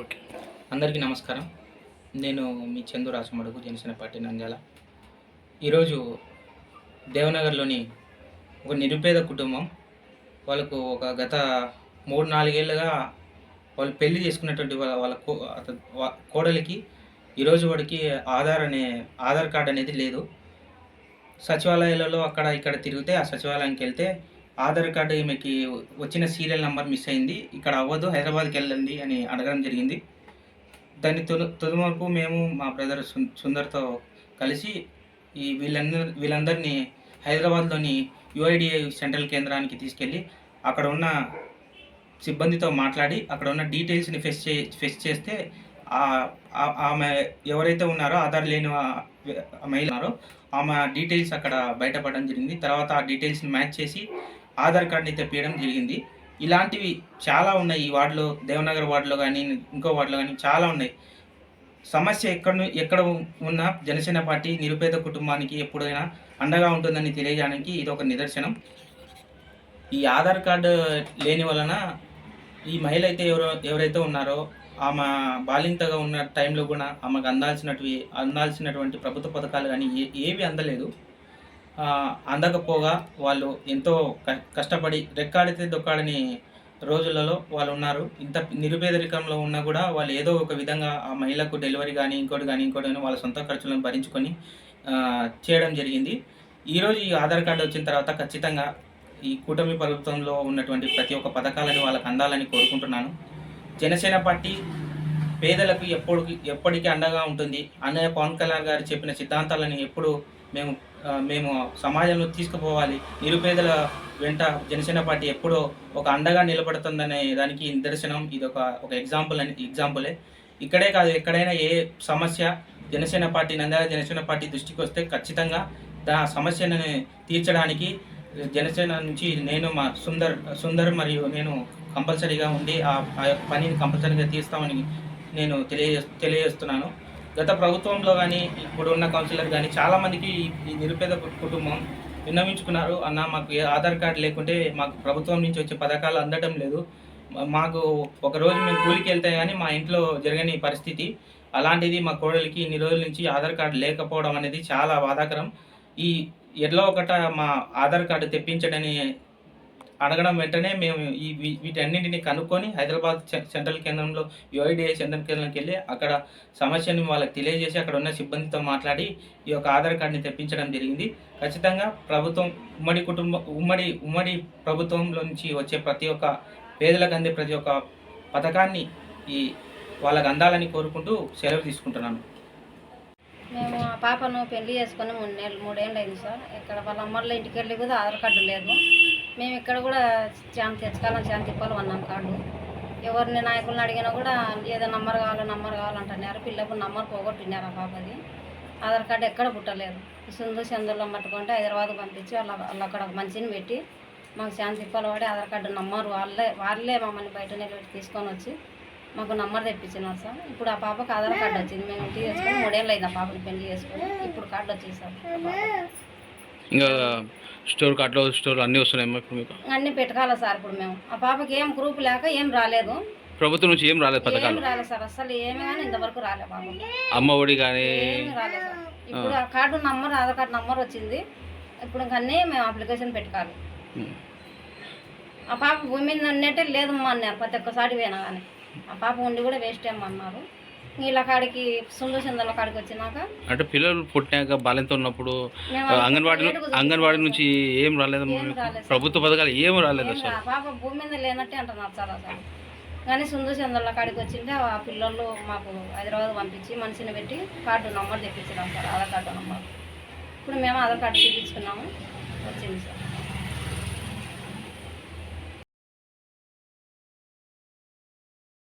Okay. అందరికీ నమస్కారం. నేను మీ చందు రాసమడుగు జనసేన పార్టీ నంద్యాల. ఈరోజు దేవనగర్లోని ఒక నిరుపేద కుటుంబం వాళ్ళకు ఒక గత మూడు నాలుగేళ్ళుగా వాళ్ళు పెళ్ళి చేసుకున్నటువంటి వాళ్ళ వాళ్ళ కో కోడలికి ఈరోజు వాడికి ఆధార్ అనే ఆధార్ కార్డ్ అనేది లేదు. సచివాలయాలలో అక్కడ ఇక్కడ తిరిగితే ఆ సచివాలయానికి వెళ్తే ఆధార్ కార్డు ఈమెకి వచ్చిన సీరియల్ నెంబర్ మిస్ అయింది. ఇక్కడ అవ్వదు హైదరాబాద్కి వెళ్ళండి అని అడగడం జరిగింది. దాన్ని తొలి తొలిమరకు మేము మా బ్రదర్ సుందర్తో కలిసి ఈ వీళ్ళందరి వీళ్ళందరినీ హైదరాబాద్లోని యుఐడిఐ సెంట్రల్ కేంద్రానికి తీసుకెళ్ళి అక్కడ ఉన్న సిబ్బందితో మాట్లాడి అక్కడ ఉన్న డీటెయిల్స్ని ఫెస్ చే ఫెస్ చేస్తే ఆమె ఎవరైతే ఉన్నారో ఆధార్ లేని మహిళ ఉన్నారో ఆమె డీటెయిల్స్ అక్కడ బయటపడడం జరిగింది. తర్వాత ఆ డీటెయిల్స్ని మ్యాచ్ చేసి ఆధార్ కార్డుని తెప్పియడం జరిగింది. ఇలాంటివి చాలా ఉన్నాయి. ఈ వార్డులో దేవనగర్ వార్డులో కానీ ఇంకో వార్డులో కానీ చాలా ఉన్నాయి. సమస్య ఎక్కడ ఎక్కడ ఉన్న జనసేన పార్టీ నిరుపేద కుటుంబానికి ఎప్పుడైనా అండగా ఉంటుందని తెలియజేయడానికి ఇది ఒక నిదర్శనం. ఈ ఆధార్ కార్డు లేని వలన ఈ మహిళ అయితే ఎవరో ఎవరైతే ఉన్నారో ఆమె బాలింతగా ఉన్న టైంలో కూడా ఆమెకు అందాల్సినటువంటి అందాల్సినటువంటి ప్రభుత్వ పథకాలు కానీ ఏ ఏవి అందలేదు. అందకపోగా వాళ్ళు ఎంతో కష్టపడి రెక్కాడితే దొక్కాడని రోజులలో వాళ్ళు ఉన్నారు. ఇంత నిరుపేదరికంలో ఉన్నా కూడా వాళ్ళు ఏదో ఒక విధంగా ఆ మహిళకు డెలివరీ కానీ ఇంకోటి కానీ ఇంకోటి కానీ వాళ్ళ సొంత ఖర్చులను భరించుకొని చేయడం జరిగింది. ఈరోజు ఈ ఆధార్ కార్డు వచ్చిన తర్వాత ఖచ్చితంగా ఈ కూటమి ప్రభుత్వంలో ఉన్నటువంటి ప్రతి ఒక్క పథకాలను వాళ్ళకి అందాలని కోరుకుంటున్నాను. జనసేన పార్టీ పేదలకు ఎప్పుడు ఎప్పటికీ అండగా ఉంటుంది. అన్నయ్య పవన్ కళ్యాణ్ గారు చెప్పిన సిద్ధాంతాలను ఎప్పుడు మేము మేము సమాజంలో తీసుకుపోవాలి. నిరుపేదల వెంట జనసేన పార్టీ ఎప్పుడో ఒక అండగా నిలబడుతుందనే దానికి నిదర్శనం. ఇది ఒక ఒక ఎగ్జాంపుల్ అని ఎగ్జాంపులే ఇక్కడే కాదు ఎక్కడైనా ఏ సమస్య జనసేన పార్టీ నంద్యాల జనసేన పార్టీ దృష్టికి వస్తే ఖచ్చితంగా దా సమస్యను తీర్చడానికి జనసేన నుంచి నేను మా సుందర్ సుందర్ మరియు నేను కంపల్సరీగా ఉండి ఆ ఆ పనిని కంపల్సరీగా తీస్తామని నేను తెలియజే తెలియజేస్తున్నాను. గత ప్రభుత్వంలో కానీ ఇప్పుడు ఉన్న కౌన్సిలర్ కానీ చాలామందికి ఈ- నిరుపేద కుటుంబం విన్నవించుకున్నారు. అన్న మాకు ఏ ఆధార్ కార్డు లేకుంటే మాకు ప్రభుత్వం నుంచి వచ్చే పథకాలు అందడం లేదు. మాకు ఒక రోజు మేము కూలికి వెళ్తే కానీ మా ఇంట్లో జరగని పరిస్థితి. అలాంటిది మా కోడలికి ఇన్ని రోజుల నుంచి ఆధార్ కార్డు లేకపోవడం అనేది చాలా బాధాకరం. ఈ ఎట్లా ఒకట మా ఆధార్ కార్డు తెప్పించడని అడగడం వెంటనే మేము ఈ వీటన్నింటిని కనుక్కొని హైదరాబాద్ సెంట్రల్ కేంద్రంలో యుఐడిఐ సెంట్రల్ కేంద్రంకి వెళ్ళి అక్కడ సమస్యని వాళ్ళకి తెలియజేసి అక్కడ ఉన్న సిబ్బందితో మాట్లాడి ఈ యొక్క ఆధార్ కార్డుని తెప్పించడం జరిగింది. ఖచ్చితంగా ప్రభుత్వం ఉమ్మడి కుటుంబ ఉమ్మడి ఉమ్మడి ప్రభుత్వంలో నుంచి వచ్చే ప్రతి ఒక్క పేదలకు అందే ప్రతి ఒక్క పథకాన్ని ఈ వాళ్ళకి అందాలని కోరుకుంటూ సెలవు తీసుకుంటున్నాను. మేము ఆ పాపను పెళ్ళి చేసుకుని మూడు నెలలు మూడేళ్ళు అయింది సార్. ఇక్కడ వాళ్ళ అమ్మల ఇంటికి వెళ్ళి కూడా ఆధార్ కార్డు లేదు. మేము ఇక్కడ కూడా చాలా తెచ్చుకోవాలని చాలా తిప్పాలి వన్నాం కార్డు. ఎవరిని నాయకులను అడిగినా కూడా ఏదో నంబర్ కావాలి నంబర్ కావాలంటున్నారు. పిల్లప్పుడు నంబర్ పోగొట్టినారు ఆ పాపది ఆధార్ కార్డు ఎక్కడ పుట్టలేదు. సింధు చంద్రులో పట్టుకుంటే హైదరాబాద్ పంపించి వాళ్ళ వాళ్ళు అక్కడ ఒక మనిషిని పెట్టి మాకు శాంతి తిప్పాలి వాడి ఆధార్ కార్డు నంబర్ వాళ్ళే వాళ్ళే మమ్మల్ని బయట నిలబెట్టి తీసుకొని వచ్చి మాకు నంబర్ తెప్పించినారు సార్. ఇప్పుడు ఆ పాపకు ఆధార్ కార్డు వచ్చింది. మేము ఇంటికి చేసుకొని మూడేళ్ళు అయింది ఆ పాపని పెళ్ళి చేసుకొని. ఇప్పుడు కార్డు వచ్చింది ఇంకా స్టోర్ కార్డులో స్టోర్ అన్నీ వస్తున్నాయి ఇప్పుడు మీకు. అన్నీ పెట్టుకోవాలి సార్ ఇప్పుడు మేము. ఆ పాపకి ఏం గ్రూప్ లేక ఏం రాలేదు. ప్రభుత్వం నుంచి ఏం రాలేదు ఏం పథకాలు రాలేదు సార్ అసలు ఏమి కానీ ఇంతవరకు రాలేదు పాపకి అమ్మ ఒడి కానీ ఏమి రాలేదు సార్. ఇప్పుడు ఆ card number Aadhaar card number వచ్చింది. ఇప్పుడు ఇంక అన్నీ మేము అప్లికేషన్ పెట్టుకోవాలి. ఆ పాప భూమి మీద ఉన్నట్టే లేదమ్మా అన్నారు ప్రతి ఒక్కసారి పోయినా కానీ. ఆ పాప ఉండి కూడా వేస్ట్ ఏమన్నారు వీళ్ళ కాడికి చంద్రుల కాడికి వచ్చినాక అంటే పిల్లలు పుట్టినాక బాల్యంతో ఉన్నప్పుడు అంగన్వాడీ అంగన్వాడీ నుంచి ఏం రాలేదు. ప్రభుత్వ పథకాలు ఏం రాలేదు అసలు. పాప భూమి మీద లేనట్టే అంటున్నారు సార్ అసలు కానీ సుందర చంద్రుల కాడికి వచ్చింటే ఆ పిల్లలు మాకు హైదరాబాద్ పంపించి మనిషిని పెట్టి కార్డు నంబర్ తెప్పించినాం సార్ ఆధార్ కార్డు నంబర్. ఇప్పుడు మేము ఆధార్ కార్డు చూపించుకున్నాము వచ్చింది సార్.